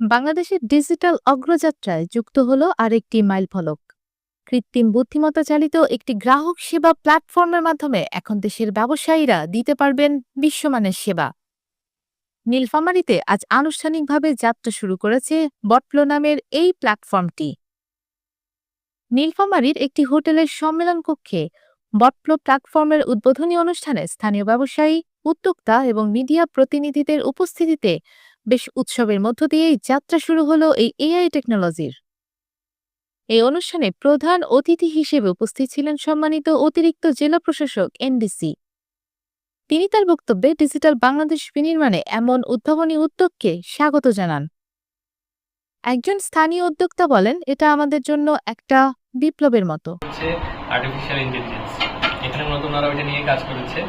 বাংলাদেশের ডিজিটাল অগ্রযাত্রায় যুক্ত হলো আরেকটি মাইলফলক কৃত্রিম বুদ্ধিমত্তা চালিত একটি গ্রাহক সেবা প্ল্যাটফর্মের মাধ্যমে এখন দেশের ব্যবসায়ীরা দিতে পারবেন বিশ্বমানের সেবা। নীলফামারীতে আজ আনুষ্ঠানিকভাবে যাত্রা শুরু করেছে বটপ্লো নামের এই প্ল্যাটফর্মটি। নীলফামারীর একটি হোটেলের সম্মেলন কক্ষে বটপ্লো প্ল্যাটফর্মের উদ্বোধনী অনুষ্ঠানে স্থানীয় ব্যবসায়ী, উদ্যোক্তা এবং মিডিয়া প্রতিনিধিদের উপস্থিতিতে বেশ উৎসবের মধ্য দিয়েই যাত্রা শুরু হলো এই এআই টেকনোলজির। এই অনুষ্ঠানে প্রধান অতিথি হিসেবে উপস্থিত ছিলেন সম্মানিত অতিরিক্ত জেলা প্রশাসক এনডিসি। তিনি তার বক্তব্যে ডিজিটাল বাংলাদেশ বিনির্মাণে এমন উদ্ভাবনী উদ্যোগকে স্বাগত জানান। একজন স্থানীয় উদ্যোক্তা বলেন, এটা আমাদের জন্য একটা বিপ্লবের মতো। আর্টিফিশিয়াল ইন্টেলিজেন্স এখানে নিয়ে কাজ করেছে।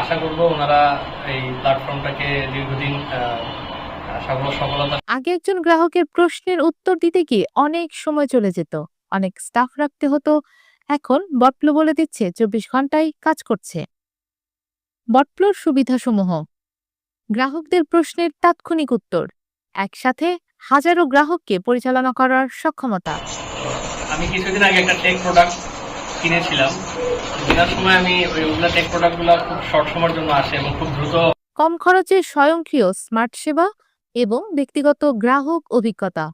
আশা করব ওনারা এই প্ল্যাটফর্মটাকে দীর্ঘদিন আগে একজন গ্রাহকের প্রশ্নের উত্তর দিতে গিয়ে অনেক সময় চলে যেত। অনেক স্টাফ রাখতে হতো। এখন বটপ্লো বলে দিচ্ছে চব্বিশ ঘন্টায় কাজ করছে। বটপ্লোর সুবিধাসমূহ। গ্রাহকদের প্রশ্নের তাৎক্ষণিক উত্তর। একসাথে হাজারো গ্রাহককে পরিচালনা করার সক্ষমতা। আমি কিছুদিন আগে একটা টেক প্রোডাক্ট কিনেছিলাম। কেনার সময় আমি ওই ওগুলো টেক প্রোডাক্টগুলো খুব শর্ট সময়ের জন্য আসে এবং খুব দ্রুত কম খরচে স্বয়ংক্রিয় স্মার্ট সেবা এবং ব্যক্তিগত গ্রাহক অভিজ্ঞতা।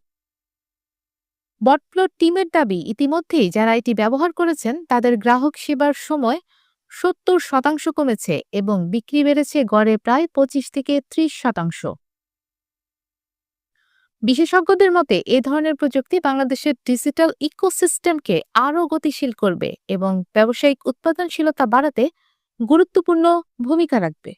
বটপ্লট টিমের দাবি, ইতিমধ্যেই যারা এটি ব্যবহার করেছেন, তাদের গ্রাহক সেবার সময় সত্তর শতাংশ কমেছে এবং বিক্রি বেড়েছে গড়ে প্রায় পঁচিশ থেকে ত্রিশ শতাংশ। বিশেষজ্ঞদের মতে, এ ধরনের প্রযুক্তি বাংলাদেশের ডিজিটাল ইকোসিস্টেমকে আরও গতিশীল করবে এবং ব্যবসায়িক উৎপাদনশীলতা বাড়াতে গুরুত্বপূর্ণ ভূমিকা রাখবে।